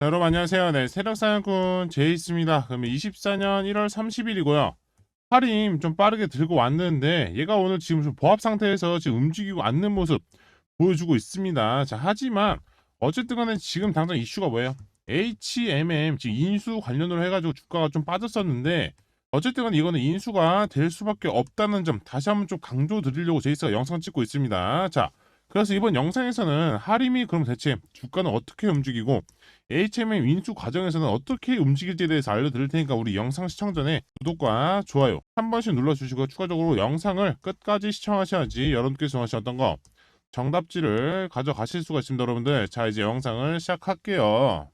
자, 여러분 안녕하세요. 네, 세력사냥꾼 제이스입니다. 그러면 24년 1월 30일이고요. 할인 좀 빠르게 들고 왔는데 얘가 오늘 지금 좀 보합 상태에서 지금 움직이고 않는 모습 보여주고 있습니다. 자, 하지만 어쨌든 간에 지금 당장 이슈가 뭐예요? HMM 지금 인수 관련으로 해가지고 주가가 좀 빠졌었는데 어쨌든 간에 이거는 인수가 될 수밖에 없다는 점 다시 한번 좀 강조 드리려고 제이스가 영상 찍고 있습니다. 자, 그래서 이번 영상에서는 하림이 그럼 대체 주가는 어떻게 움직이고 HMM 인수 과정에서는 어떻게 움직일지에 대해서 알려드릴 테니까 우리 영상 시청 전에 구독과 좋아요 한 번씩 눌러주시고 추가적으로 영상을 끝까지 시청하셔야지 여러분께서 어떤 거 정답지를 가져가실 수가 있습니다 여러분들. 자 이제 영상을 시작할게요.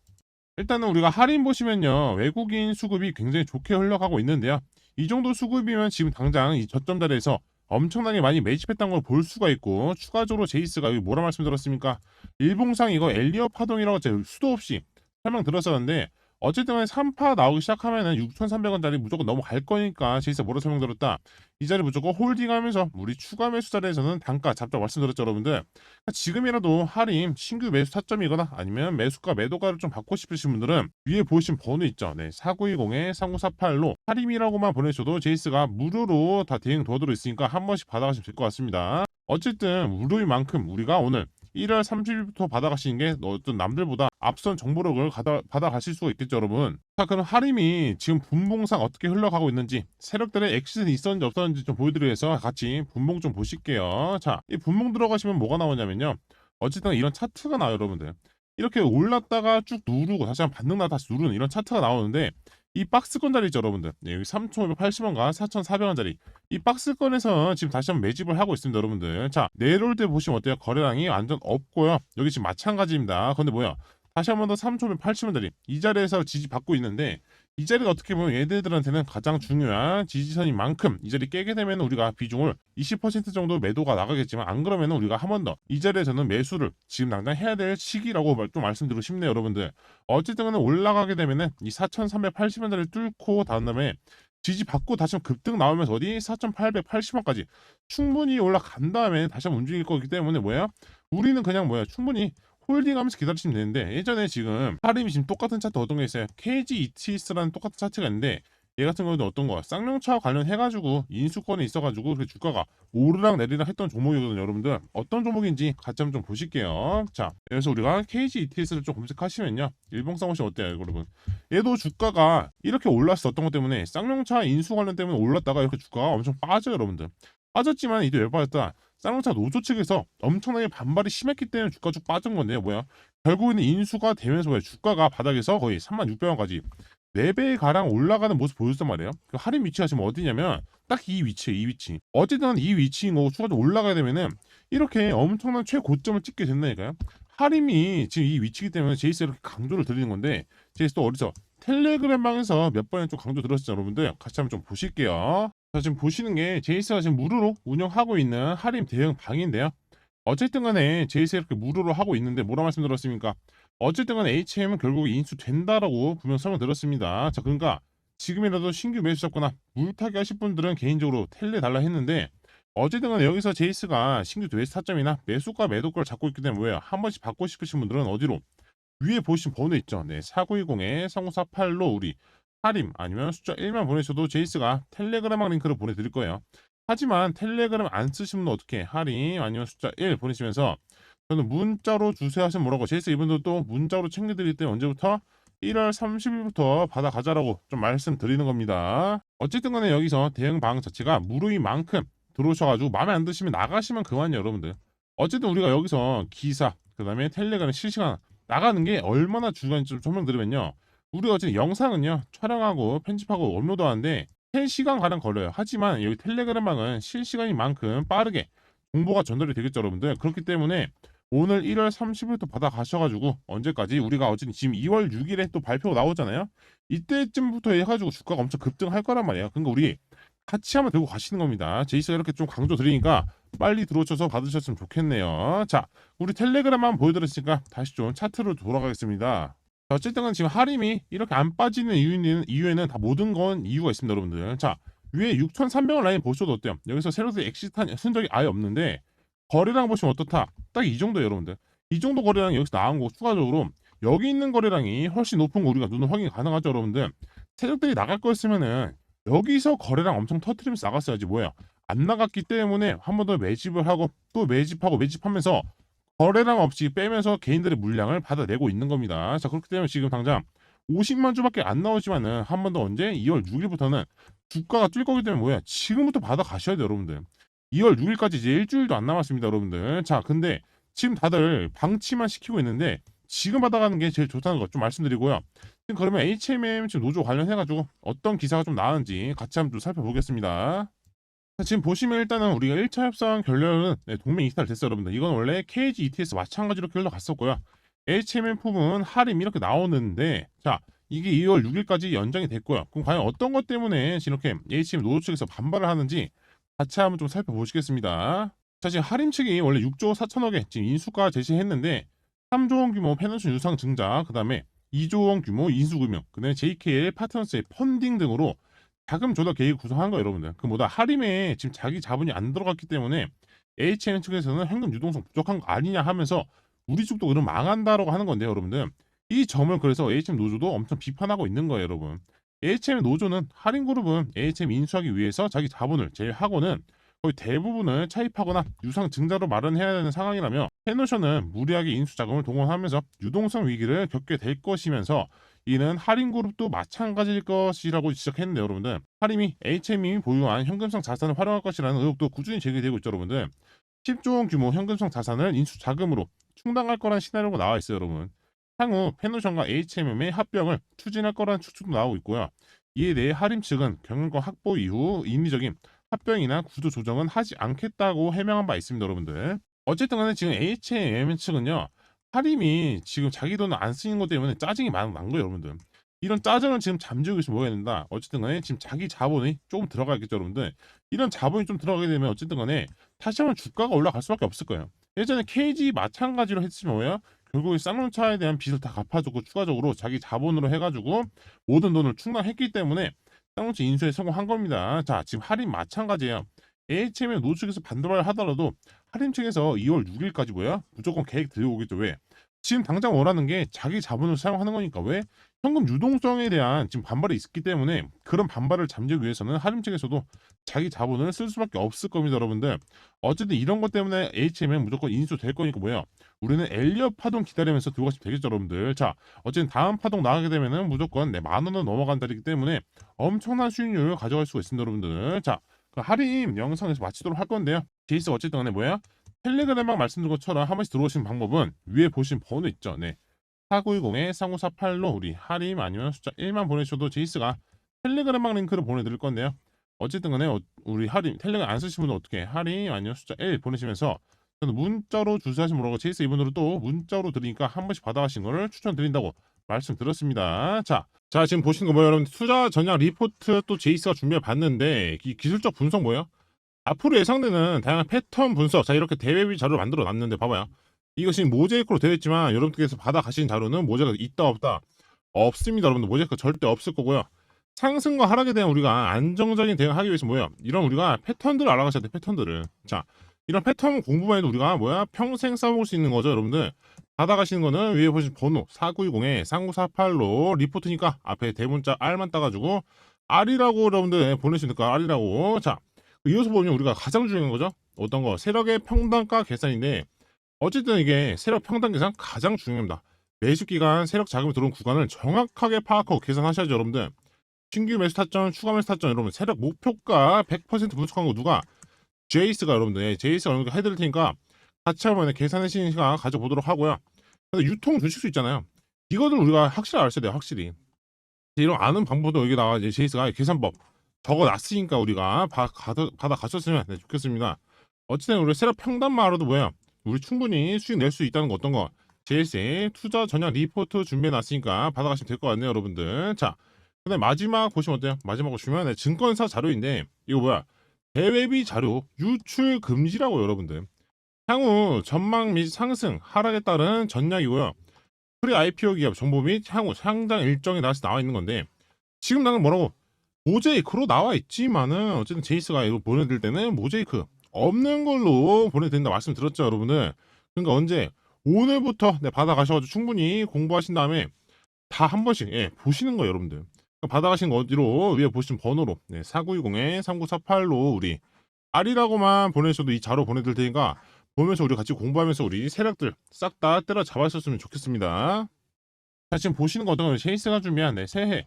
일단은 우리가 할인 보시면요 외국인 수급이 굉장히 좋게 흘러가고 있는데요. 이 정도 수급이면 지금 당장 이 저점 자리에서 엄청나게 많이 매집했던 걸 볼 수가 있고 추가적으로 제이스가 여기 뭐라 말씀드렸습니까? 일봉상 이거 엘리어 파동이라고 제가 수도 없이 설명드렸었는데 어쨌든 간에 3파 나오기 시작하면은 6,300원짜리 무조건 넘어갈 거니까 제이스가 뭐라 설명드렸다. 이 자리 무조건 홀딩하면서 우리 추가 매수 자리에서는 단가 잡자고 말씀드렸죠 여러분들. 그러니까 지금이라도 할인 신규 매수 타점이거나 아니면 매수가 매도가를 좀 받고 싶으신 분들은 위에 보이신 번호 있죠. 네, 4920에 3948로 할인이라고만 보내셔도 제이스가 무료로 다 대응 도와드리고 있으니까 한 번씩 받아가시면 될 것 같습니다. 어쨌든 무료인 만큼 우리가 오늘 1월 30일부터 받아가시는 게 어떤 남들보다 앞선 정보력을 가다, 받아가실 수가 있겠죠 여러분. 자 그럼 하림이 지금 분봉상 어떻게 흘러가고 있는지 세력들의 엑시트는 있었는지 없었는지 좀 보여드리기 위해서 같이 분봉 좀 보실게요. 자이 분봉 들어가시면 뭐가 나오냐면요. 어쨌든 이런 차트가 나와요 여러분들. 이렇게 올랐다가 쭉 누르고 다시 한번 반등 나 다시 누르는 이런 차트가 나오는데 이 박스권 자리 있죠 여러분들. 네, 여기 3,580원과 4,400원짜리. 이 박스권에서 지금 다시 한번 매집을 하고 있습니다 여러분들. 자 내려올 때 보시면 어때요? 거래량이 완전 없고요. 여기 지금 마찬가지입니다. 근데 뭐야? 다시 한 번 더 3,580원짜리. 이 자리에서 지지 받고 있는데 이 자리가 어떻게 보면 얘들한테는 가장 중요한 지지선인 만큼 이 자리 깨게 되면 우리가 비중을 20% 정도 매도가 나가겠지만 안 그러면 우리가 한 번 더 이 자리에서는 매수를 지금 당장 해야 될 시기라고 말- 좀 말씀드리고 싶네요 여러분들. 어쨌든 올라가게 되면은 이 4,380원짜리 뚫고 다은 다음에 지지 받고 다시 급등 나오면서 어디 4,880원까지 충분히 올라간 다음에 다시 한번 움직일 거기 때문에 뭐야? 우리는 그냥 뭐야? 충분히 홀딩하면서 기다리시면 되는데 예전에 지금 하림이 지금 똑같은 차트 어떤 게 있어요? KG ETS라는 똑같은 차트가 있는데 얘 같은 경우도 어떤 거야? 쌍용차와 관련해가지고 인수권이 있어가지고 그 주가가 오르락 내리락 했던 종목이거든요 여러분들. 어떤 종목인지 같이 한번 좀 보실게요. 자 그래서 우리가 KG ETS를 좀 검색하시면요. 일봉상 혹시 어때요 여러분? 얘도 주가가 이렇게 올랐었던 것 때문에 쌍용차 인수 관련 때문에 올랐다가 이렇게 주가가 엄청 빠져요 여러분들. 빠졌지만 이게 왜 빠졌다 쌍용차 노조 측에서 엄청나게 반발이 심했기 때문에 주가 쭉 빠진 건데요 뭐야 결국에는 인수가 되면서 주가가 바닥에서 거의 3600원까지 4배 가량 올라가는 모습 보였단 말이에요. 그 할인 위치가 지금 어디냐면 딱 이 위치에 이 위치. 어쨌든 이 위치인 거고 추가적으로 올라가게 되면은 이렇게 엄청난 최고점을 찍게 된다니까요. 할인이 지금 이 위치이기 때문에 제이스 이렇게 강조를 드리는 건데 제이스 또 어디서 텔레그램 방에서 몇 번에 좀 강조 들었죠 여러분들 같이 한번 좀 보실게요. 자 지금 보시는 게 제이스가 지금 무료로 운영하고 있는 할인 대응 방인데요. 어쨌든 간에 제이스 이렇게 무료로 하고 있는데 뭐라 말씀드렸습니까? 어쨌든 간에 HM은 결국 인수된다라고 분명 설명드렸습니다. 자, 그러니까 지금이라도 신규 매수 잡거나 물타기 하실 분들은 개인적으로 텔레 달라 했는데 어쨌든 간에 여기서 제이스가 신규 매수 타점이나 매수가 매도가를 잡고 있기 때문에 뭐예요? 한 번씩 받고 싶으신 분들은 어디로? 위에 보신 번호 있죠? 네, 4920에 3948로 우리 할인 아니면 숫자 1만 보내셔도 제이스가 텔레그램 링크를 보내드릴 거예요. 하지만 텔레그램 안 쓰시면 어떻게 할인 아니면 숫자 1 보내시면서 저는 문자로 주세요 하시면 뭐라고 제이스 이분들도 문자로 챙겨드릴 때 언제부터 1월 30일부터 받아가자라고 좀 말씀드리는 겁니다. 어쨌든 간에 여기서 대응 방 자체가 무료인 만큼 들어오셔가지고 마음에 안 드시면 나가시면 그만이에요 여러분들. 어쨌든 우리가 여기서 기사 그 다음에 텔레그램 실시간 나가는 게 얼마나 중요한지 좀 설명드리면요. 우리가 어쨌든 영상은요 촬영하고 편집하고 업로드 하는데 3시간 가량 걸려요. 하지만 여기 텔레그램방은 실시간인 만큼 빠르게 정보가 전달이 되겠죠 여러분들. 그렇기 때문에 오늘 1월 30일부터 받아 가셔가지고 언제까지 우리가 어쨌든 지금 2월 6일에 또 발표가 나오잖아요. 이때쯤부터 해가지고 주가가 엄청 급등할 거란 말이에요. 그러니까 우리 같이 한번 들고 가시는 겁니다. 제이스가 이렇게 좀 강조 드리니까 빨리 들어오셔서 받으셨으면 좋겠네요. 자, 우리 텔레그램 한번 보여드렸으니까 다시 좀 차트로 돌아가겠습니다. 자, 어쨌든 간 지금 하림이 이렇게 안 빠지는 이유는, 이유에는 다 모든 건 이유가 있습니다, 여러분들. 자, 위에 6,300원 라인 보셔도 어때요? 여기서 세로드 엑시트한 흔적이 아예 없는데 거래량 보시면 어떻다? 딱 이 정도 여러분들. 이 정도 거래량 여기서 나온 거 추가적으로 여기 있는 거래량이 훨씬 높은 거 우리가 눈으로 확인 가능하죠, 여러분들. 세력들이 나갈 거였으면은 여기서 거래량 엄청 터트리면서 나갔어야지 뭐야. 안 나갔기 때문에 한 번 더 매집을 하고 또 매집하고 매집하면서 거래량 없이 빼면서 개인들의 물량을 받아내고 있는 겁니다. 자 그렇기 때문에 지금 당장 50만 주밖에 안 나오지만은 한 번 더 언제? 2월 6일부터는 주가가 뛸 거기 때문에 뭐야? 지금부터 받아 가셔야 돼요 여러분들. 2월 6일까지 이제 일주일도 안 남았습니다 여러분들. 자 근데 지금 다들 방치만 시키고 있는데 지금 받아가는 게 제일 좋다는 거좀 말씀드리고요. 지금 그러면 HMM 지금 노조 관련해가지고 어떤 기사가 좀 나왔는지 같이 한번 좀 살펴보겠습니다. 자, 지금 보시면 일단은 우리가 1차 협상 결렬은 네, 동맹 이탈 됐어요 여러분들 이건 원래 KG ETS 마찬가지로 결론 갔었고요 HMM 품은 할인 이렇게 나오는데 자 이게 2월 6일까지 연장이 됐고요. 그럼 과연 어떤 것 때문에 이렇게 HM 노조 측에서 반발을 하는지 같이 한번 좀 살펴보시겠습니다. 자 지금 할인 측이 원래 6조 4천억에 지금 인수가 제시했는데 3조 원 규모 페넌션 유상 증자, 그 다음에 2조 원 규모 인수금융, 그 다음에 JKL 파트너스의 펀딩 등으로 자금 조달 계획 구성한 거예요, 여러분들. 그 뭐다 할인에 지금 자기 자본이 안 들어갔기 때문에 HM 측에서는 현금 유동성 부족한 거 아니냐 하면서 우리 쪽도 그럼 망한다라고 하는 건데 여러분들 이 점을 그래서 HM 노조도 엄청 비판하고 있는 거예요, 여러분. HM 노조는 할인그룹은 HM 인수하기 위해서 자기 자본을 제일하고는 거의 대부분을 차입하거나 유상 증자로 마련해야 되는 상황이라며 해노션은 무리하게 인수 자금을 동원하면서 유동성 위기를 겪게 될 것이면서 이는 할인그룹도 마찬가지일 것이라고 지적했는데 여러분들 할인이 HM이 보유한 현금성 자산을 활용할 것이라는 의혹도 꾸준히 제기되고 있죠 여러분들 10조 원 규모 현금성 자산을 인수 자금으로 충당할 거란 시나리오가 나와 있어요 여러분 향후 페노션과 HMM의 합병을 추진할 거라는 추측도 나오고 있고요. 이에 대해 하림 측은 경영권 확보 이후 인위적인 합병이나 구조 조정은 하지 않겠다고 해명한 바 있습니다, 여러분들. 어쨌든 간에 지금 HMM 측은요. 하림이 지금 자기 돈을 안 쓰는 것 때문에 짜증이 많, 난 거예요, 여러분들. 이런 짜증을 지금 잠재우고 있으면 뭐해야 된다. 어쨌든 간에 지금 자기 자본이 조금 들어가겠죠, 여러분들. 이런 자본이 좀 들어가게 되면 어쨌든 간에 다시 한번 주가가 올라갈 수밖에 없을 거예요. 예전에 KG 마찬가지로 했으면 뭐예요? 결국에 쌍용차에 대한 빚을 다 갚아주고 추가적으로 자기 자본으로 해가지고 모든 돈을 충당했기 때문에 쌍용차 인수에 성공한 겁니다. 자 지금 할인 마찬가지예요. HM의 노측에서 반대를 하더라도 할인 측에서 2월 6일까지 뭐야? 무조건 계획 들어오겠죠. 왜? 지금 당장 원하는 게 자기 자본을 사용하는 거니까 왜? 현금 유동성에 대한 지금 반발이 있기 때문에 그런 반발을 잠재우기 위해서는 할인 측에서도 자기 자본을 쓸 수밖에 없을 겁니다, 여러분들. 어쨌든 이런 것 때문에 HM은 무조건 인수될 거니까 뭐야? 우리는 엘리엇 파동 기다리면서 두고 가시면 되겠죠, 여러분들. 자, 어쨌든 다음 파동 나가게 되면은 무조건 내 만 원은 넘어간다기 때문에 엄청난 수익률을 가져갈 수가 있습니다, 여러분들. 자, 그 할인 영상에서 마치도록 할 건데요. 제이스 어쨌든 간에 뭐야? 텔레그램방 말씀드린 것처럼 한 번씩 들어오시는 방법은 위에 보신 번호 있죠. 네. 4910-3948로 우리 할인 아니면 숫자 1만 보내주셔도 제이스가 텔레그램방 링크를 보내드릴 건데요. 어쨌든 간에 어- 우리 할인 텔레그램 안 분은 어떻게 할인 아니면 숫자 1 보내시면서 저는 문자로 주소하시면 뭐라고 제이스 이분으로 또 문자로 드리니까 한 번씩 받아가신 거를 추천드린다고 말씀드렸습니다. 자, 자 지금 보시는 거 뭐예요, 여러분? 투자 전략 리포트 또 제이스가 준비해 봤는데 이 기술적 분석 뭐예요? 앞으로 예상되는 다양한 패턴 분석. 자 이렇게 대외비 자료를 만들어 놨는데 봐봐요. 이것이 모자이크로 되어 있지만 여러분들께서 받아가신 자료는 모자가 있다 없다 없습니다, 여러분들. 모자이크 절대 없을 거고요. 상승과 하락에 대한 우리가 안정적인 대응을 하기 위해서 뭐예요? 이런 우리가 패턴들을 알아가셔야 돼, 패턴들을. 자, 이런 패턴 공부만 해도 우리가 뭐야? 평생 써먹을 수 있는 거죠, 여러분들. 받아가시는 거는 위에 보신 번호 4920-3948로 리포트니까 앞에 대문자 R만 따가지고 R이라고 여러분들 보내시니까 R이라고. 자, 이어서 보면 우리가 가장 중요한 거죠. 어떤 거? 세력의 평단가 계산인데 어쨌든 이게 세력 평단 계산 가장 중요합니다. 매수 기간 세력 자금이 들어온 구간을 정확하게 파악하고 계산하셔야죠, 여러분들. 신규 매수 타점, 추가 매수 타점 여러분 세력 목표가 100% 분석한 거 누가? 제이스가 여러분들 예, 제이스가 여러분들 해드릴 테니까 같이 한번 계산해 주시는 시간 가져보도록 하고요. 근데 유통 주식수 있잖아요. 이거를 우리가 확실히 알아야 돼요, 확실히. 이런 아는 방법도 여기다가 이제 제이스가 계산법 적어놨으니까 우리가 바, 받아, 가셨으면 네, 좋겠습니다. 어쨌든 우리 세력 평단만으로도 뭐야? 우리 충분히 수익 낼 수 있다는 거 어떤 거? JS의 투자 전략 리포트 준비해놨으니까 받아가시면 될 것 같네요, 여러분들. 자, 근데 마지막 보시면 어때요? 마지막 보시면 네, 증권사 자료인데 이거 뭐야? 대외비 자료 유출 금지라고 여러분들. 향후 전망 및 상승, 하락에 따른 전략이고요. 프리 IPO 기업 정보 및 향후 상장 일정이 나와서 나와 있는 건데 지금 나는 뭐라고 모제이크로 나와 있지만은 어쨌든 제이스가 이거 보내드릴 때는 모제이크 없는 걸로 보내드린다 말씀드렸죠 여러분들. 그러니까 언제 오늘부터 네, 받아가셔가지고 충분히 공부하신 다음에 다 한 번씩 예, 보시는 거예요, 여러분들. 그러니까 받아가신 거 어디로 위에 보시면 번호로 네, 4920에 3948로 우리 R이라고만 보내셔도 이 자료 보내드릴 테니까 보면서 우리 같이 공부하면서 우리 세력들 싹 다 때려 잡았었으면 좋겠습니다. 자 지금 보시는 거 어떤 거예요? 쉐이스가 준비한 네, 새해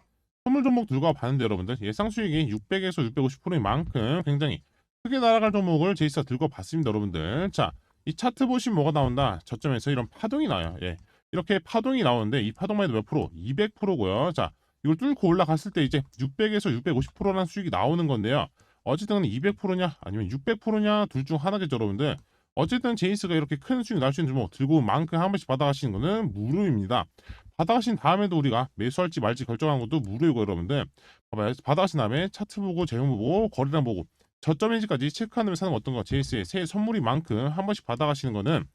선물 종목 들고 와봤는데 여러분들. 예상 수익이 600에서 650%인 만큼 굉장히 크게 날아갈 종목을 제이스가 들고 봤습니다 여러분들. 자 이 차트 보시면 뭐가 나온다? 저점에서 이런 파동이 나요. 예. 이렇게 파동이 나오는데 이 파동만 해도 몇 프로? 200%고요. 자 이걸 뚫고 올라갔을 때 이제 600에서 650%라는 수익이 나오는 건데요. 어쨌든 200%냐 아니면 600%냐 둘 중 하나겠죠 여러분들. 어쨌든 제이스가 이렇게 큰 수익 날 수 있는 종목 들고 온 만큼 한 번씩 받아가시는 거는 무료입니다 받아가신 다음에도 우리가 매수할지 말지 결정한 것도 무료이고 여러분들. 받아가신 다음에 차트 보고 제목 보고 거래량 보고 저점 인지까지 체크한 다음에 사는 거 어떤 거? 제이스의 새해 선물이 만큼 한 번씩 받아가시는 거는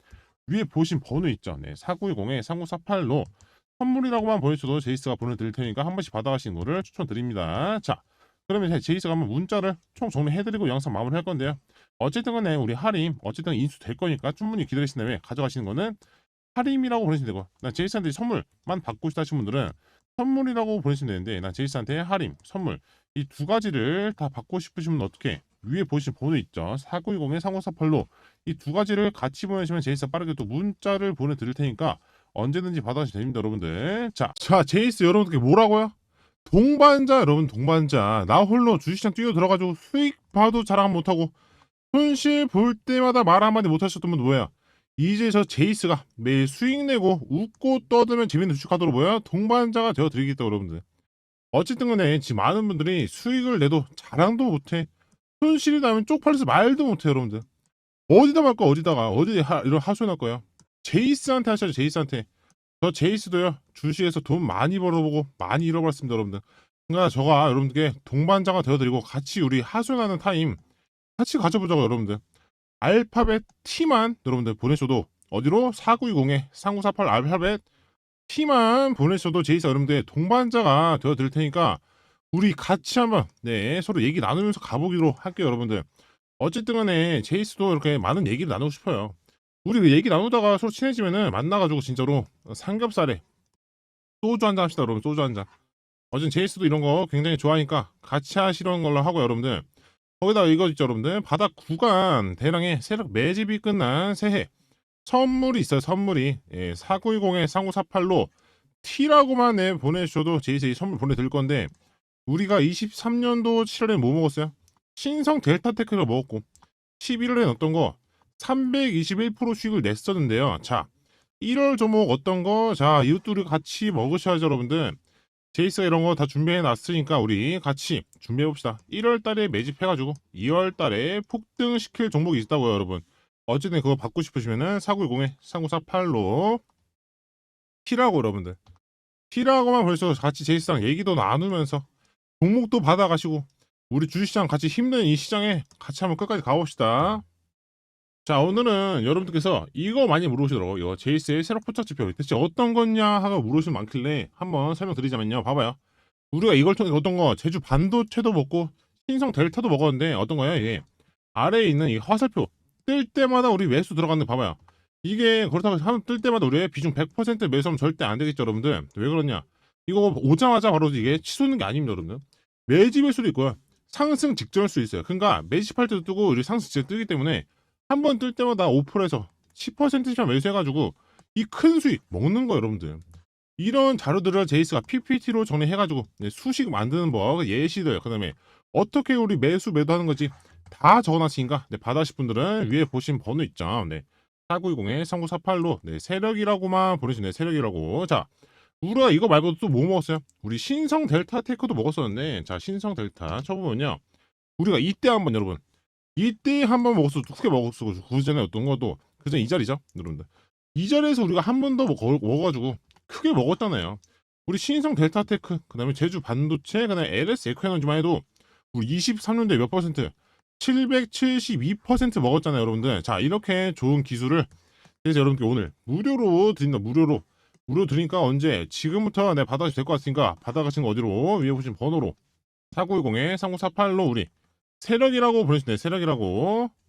위에 보신 번호 있죠? 네 4910에 3948로 선물이라고만 보내줘도 제이스가 보내드릴 테니까 한 번씩 받아가시는 거를 추천드립니다. 자 그러면 제이스가 한번 문자를 총 정리해드리고 영상 마무리 할 건데요. 어쨌든 간에 우리 할인 어쨌든 인수 될 거니까 충분히 기다리신 다음에 가져가시는 거는 할인이라고 보내시면 되고 난 제이스한테 선물만 받고 싶다 하신 분들은 선물이라고 보내시면 되는데 난 제이스한테 할인 선물 이 두 가지를 다 받고 싶으시면 어떻게 위에 보시면 번호 있죠? 4920에 3048로 이 두 가지를 같이 보내시면 제이스가 빠르게 또 문자를 보내드릴 테니까 언제든지 받아주시면 됩니다 여러분들. 자, 자 제이스 여러분들께 뭐라고요? 동반자 여러분 동반자. 나 홀로 주식시장 뛰어 들어가지고 수익 봐도 자랑 못하고 손실 볼 때마다 말 한마디 못하셨던 분 뭐야 이제 저 제이스가 매일 수익 내고 웃고 떠들면 재밌는 주식하도록 뭐야 동반자가 되어 드리겠다 여러분들. 어쨌든 간에 지금 많은 분들이 수익을 내도 자랑도 못해 손실이 나면 쪽팔려서 말도 못해 여러분들. 어디다 말까 어디다가. 어디 하, 이런 하소연 할 거야 제이스한테 하셔야죠 제이스한테. 저 제이스도요 주식에서 돈 많이 벌어보고 많이 잃어버렸습니다 여러분들. 그러니까 저가 여러분들께 동반자가 되어드리고 같이 우리 하소연하는 타임 같이 가져보자고 여러분들 알파벳 T만 여러분들 보내셔도 어디로? 4920에 3948 알파벳 T만 보내셔도 제이스 여러분들 동반자가 되어 드릴 테니까 우리 같이 한번 네 서로 얘기 나누면서 가보기로 할게요 여러분들. 어쨌든 간에 제이스도 이렇게 많은 얘기를 나누고 싶어요. 우리 그 얘기 나누다가 서로 친해지면은 만나가지고 진짜로 삼겹살에 소주 한 잔 합시다 여러분 소주 한잔. 어쨌든 제이스도 이런 거 굉장히 좋아하니까 같이 하시는 걸로 하고 여러분들 거기다가 이거 있죠 여러분들 바닥 구간 대량의 세력 매집이 끝난 새해 선물이 있어요 선물이 예, 4920에 3948로 T라고만 내 보내주셔도 제이스 이 선물 보내드릴 건데 우리가 23년도 7월에 뭐 먹었어요? 신성 델타 테크를 먹었고 11월에 어떤 거321% 수익을 냈었는데요. 자, 1월 종목 어떤 거? 자, 이웃들이 같이 먹으셔야죠, 여러분들. 제이스가 이런 거 다 준비해 놨으니까 우리 같이 준비해 봅시다. 1월 달에 매집해 가지고 2월 달에 폭등 시킬 종목이 있다고요, 여러분. 어쨌든 그거 받고 싶으시면은 4910에 3948로 T라고 여러분들. T라고만 벌써 같이 제이스랑 얘기도 나누면서 종목도 받아 가시고 우리 주식시장 같이 힘든 이 시장에 같이 한번 끝까지 가봅시다. 자 오늘은 여러분들께서 이거 많이 물어보시더라고요. 제이스의 세력 포착 지표. 대체 어떤 거냐 하고 물으시면 많길래 한번 설명드리자면요. 봐봐요. 우리가 이걸 통해 어떤 거 제주 반도체도 먹고 신성 델타도 먹었는데 어떤 거예요? 이게 아래에 있는 이 화살표. 뜰 때마다 우리 매수 들어갔는데 봐봐요. 이게 그렇다고 하면 뜰 때마다 우리 비중 100% 매수하면 절대 안 되겠죠 여러분들. 왜 그러냐? 이거 오자마자 바로 이게 치솟는 게 아닙니다 여러분들. 매집일 수도 있고요. 상승 직전일 수 있어요. 그러니까 매집할 때도 뜨고 우리 상승 직전 뜨기 때문에 한 번 뜰 때마다 5%에서 10%씩 매수해가지고 이 큰 수익 먹는 거 여러분들. 이런 자료들을 제이스가 PPT로 정리해가지고 네, 수식 만드는 법 예시들 그 다음에 어떻게 우리 매수 매도하는 거지 다 적어놨으니까 네, 받아실 분들은 위에 보신 번호 있죠. 네 4920에 3948로 네, 세력이라고만 보내주네 세력이라고. 자 우리가 이거 말고도 또 뭐 먹었어요? 우리 신성 델타 테크도 먹었었는데 자 신성 델타 쳐보면요. 우리가 이때 한번 여러분 이때 한 번 먹었어. 크게 먹었어? 그 전에 어떤 것도 그 전에 이 자리죠 여러분들. 이 자리에서 우리가 한 번 더 먹어가지고 크게 먹었잖아요. 우리 신성 델타테크 그 다음에 제주 반도체 그 다음에 LS 에코에너지만 해도 우리 23년도에 몇 퍼센트? 772% 먹었잖아요 여러분들. 자 이렇게 좋은 기술을 그래서 여러분께 오늘 무료로 드린다 무료로. 무료 드리니까 언제? 지금부터 내 받아가도 될것 같으니까 받아가신 거 어디로? 위에 보신 번호로. 4910에 3948로 우리 세력이라고 보내주시네 세력이라고